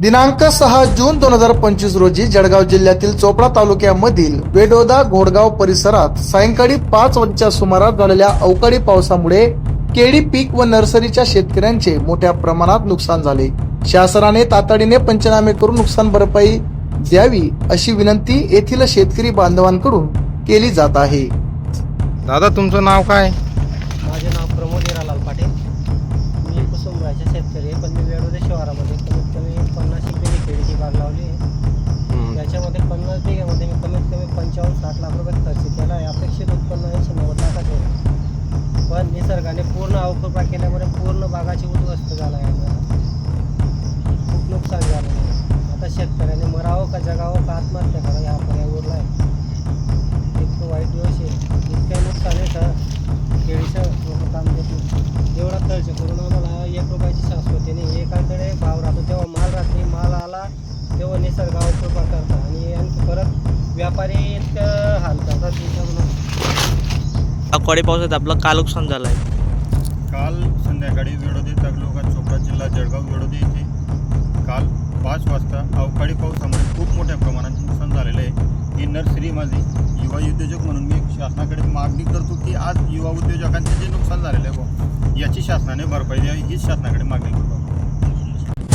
दिनांक सहा जून दोन हजार पंचवीस रोजी जळगाव जिल्ह्यातील चोपडा तालुक्यामधील वेडोदा घोडगाव परिसरात सायंकाळी पाच वाजच्या सुमारास झालेल्या अवकाळी पावसामुळे केळी पीक व नर्सरीच्या शेतकऱ्यांचे मोठ्या प्रमाणात नुकसान झाले. शासनाने तातडीने पंचनामे करून नुकसान भरपाई द्यावी अशी विनंती येथील शेतकरी बांधवांकडून केली जात आहे. दादा तुमचं नाव काय? माझे नाव प्रमोद हिरालाल पाटील. मी कुसुंबराचे शेतकरी आहे पण मी वेळोदे शहरामध्ये कमीत कमी आहे पन्नास बिघ्यामध्ये मी कमीत कमी पंचावन्न साठ लाख रुपये खर्च केला आहे. अपेक्षित उत्पन्न ऐंशी नव्वद लाखाचे. आहे पण निसर्गाने पूर्ण अवकृपा केल्यामुळे पूर्ण बागाची उद्ध्वस्त झाला आहे. खूप नुकसान झालं आहे. आता शेतकऱ्याने मरावं का जगावं का आत्महत्या करावं हा पर्याय उरला आहे. इतकं वाईट दिवस आहे. इतकं नुकसान आहे का केळीचं लोक काम देत नाही. एवढा खर्च करून आम्हाला एक रुपयाची शाश्वती नाही. एकाकडे भाव राहतो तेव्हा माल राहते माल आला तेव्हा निसर्गावर व्यापारी इतकं अकोडी पावसात आपलं काय नुकसान झालं आहे काल संध्याकाळी वेळोदे तालुका चोपडा जिल्हा जळगाव वेळोदे येथे काल पाच वाजता अवकाळी पावसामुळे खूप मोठ्या प्रमाणात नुकसान झालेलं आहे. ही नर्सरीमध्ये युवा उद्योजक म्हणून मी शासनाकडे मागणी करतो की आज युवा उद्योजकांचे जे नुकसान झालेलं आहे याची शासनाने भरपाई द्यावी हीच शासनाकडे मागणी करतो.